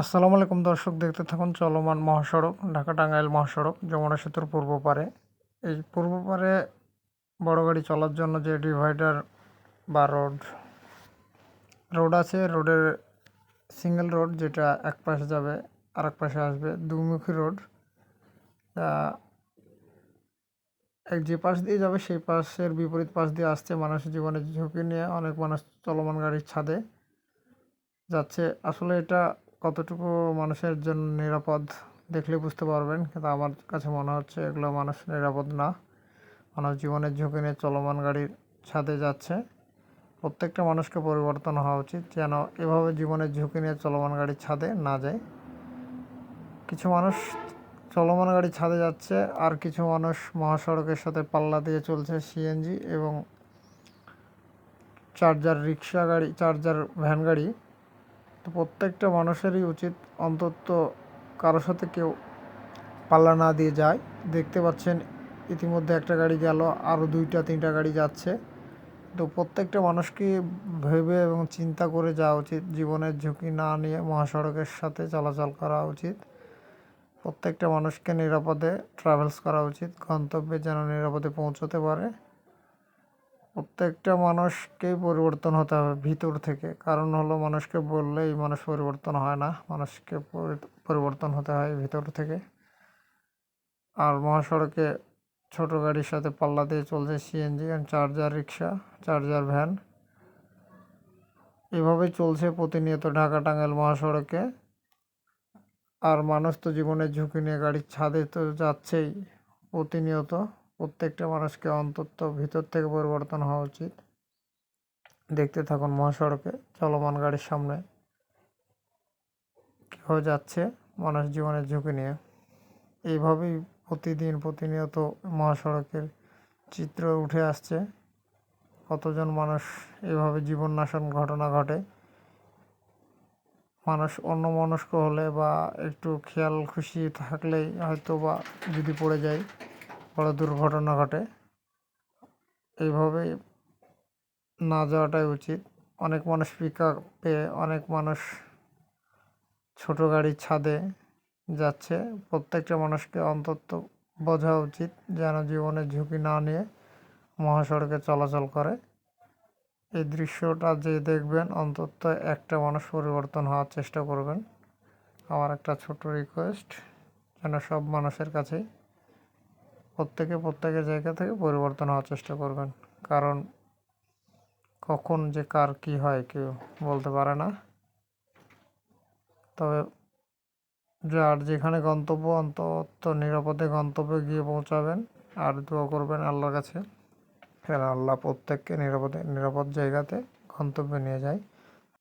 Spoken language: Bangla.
আসসালামু আলাইকুম দর্শক, দেখতে থাকুন চলমান মহাসড়ক, ঢাকা টাঙ্গাইল মহাসড়ক, যমুনা সেতুর পূর্ব পারে। এই পূর্ব পারে বড় গাড়ি চলার জন্য যে ডিভাইডার বা রোড রোড আছে, রোডের সিঙ্গেল রোড যেটা এক পাশে যাবে আর এক পাশে আসবে, দুমুখী রোড। এক যে পাশ দিয়ে যাবে, সেই পাশের বিপরীত পাশ দিয়ে আসছে মানুষের জীবনের ঝুঁকি নিয়ে অনেক মানুষ চলমান গাড়ির ছাদে যাচ্ছে। আসলে এটা কতটুকু মানুষের জন্য নিরাপদ দেখলে বুঝতে পারবেন, কিন্তু আমার কাছে মনে হচ্ছে এগুলো মানুষ নিরাপদ না। মানুষ জীবনের ঝুঁকি নিয়ে চলমান গাড়ির ছাদে যাচ্ছে। প্রত্যেকটা মানুষকে পরিবর্তন হওয়া উচিত যেন এভাবে জীবনের ঝুঁকি নিয়ে চলমান গাড়ির ছাদে না যায়। কিছু মানুষ চলমান গাড়ি ছাদে যাচ্ছে, আর কিছু মানুষ মহাসড়কের সাথে পাল্লা দিয়ে চলছে সিএনজি এবং চার্জার রিক্সা গাড়ি, চার্জার ভ্যান গাড়ি। তো প্রত্যেকটা মানুষেরই উচিত অন্তত কারোর সাথে কেউ পাল্লা না দিয়ে যায়। দেখতে পাচ্ছেন, ইতিমধ্যে একটা গাড়ি গেল আরও দুইটা, তিনটা গাড়ি যাচ্ছে। তো প্রত্যেকটা মানুষকে ভেবে এবং চিন্তা করে যাওয়া উচিত, জীবনের ঝুঁকি না নিয়ে মহাসড়কের সাথে চলাচল করা উচিত। প্রত্যেকটা মানুষকে নিরাপদে ট্রাভেলস করা উচিত, গন্তব্যে যেন নিরাপদে পৌঁছতে পারে। প্রত্যেকটা মানুষকেই পরিবর্তন হতে হবে ভিতর থেকে। কারণ হলো মানুষকে বললেই মানুষ পরিবর্তন হয় না। মানুষকে পরিবর্তন হতে হয় ভিতর থেকে। আর মহাসড়কে ছোট গাড়ির সাথে পাল্লা দিয়ে চলছে CNG charger rickshaw charger van এভাবেই চলছে প্রতিনিয়ত ঢাকা টাঙ্গাইল মহাসড়কে। আর মানুষ তো জীবনের ঝুঁকি নিয়ে গাড়ির ছাদে তো যাচ্ছেই প্রতিনিয়ত। প্রত্যেকটা মানুষকে অন্তত ভিতর থেকে পরিবর্তন হওয়া উচিত। দেখতে থাকুন মহাসড়কে চলমান গাড়ির সামনে। কীভাবে যাচ্ছে মানুষ জীবনের ঝুঁকি নিয়ে। এইভাবেই প্রতিদিন প্রতিনিয়ত মহাসড়কের চিত্র উঠে আসছে। কতজন মানুষ এভাবে জীবন নাশন ঘটনা ঘটে? মানুষ অন্য মনস্ক হলে বা একটু খেয়াল খুশি থাকলেই হয়তো বা যদি পড়ে যায়। বড় দুর্ঘটনা ঘটে। এইভাবে না যাওয়াটাই উচিত। অনেক মানুষ পিক আপে অনেক মানুষ ছোট গাড়ির ছাদে যাচ্ছে। প্রত্যেকটা মানুষকে অন্তত বোঝা উচিত যেন জীবনের ঝুঁকি না নিয়ে মহাসড়কে চলাচল করে। এই দৃশ্যটা যে দেখবেন, অন্তত একটা মানুষ পরিবর্তন হওয়ার চেষ্টা করবেন। আমার একটা ছোট রিকোয়েস্ট যেন সব মানুষের কাছেই প্রত্যেকে প্রত্যেকের জায়গা থেকে পরিবর্তন হওয়ার চেষ্টা করবেন। কারণ কখন যে কার কি হয় কেউ বলতে পারে না। তবে যার যেখানে গন্তব্য, অন্তত নিরাপদে গন্তব্যে গিয়ে পৌঁছাবেন আর দোয়া করবেন আল্লাহর কাছে। আল্লাহ প্রত্যেককে নিরাপদে, নিরাপদ জায়গাতে গন্তব্যে নিয়ে যায়।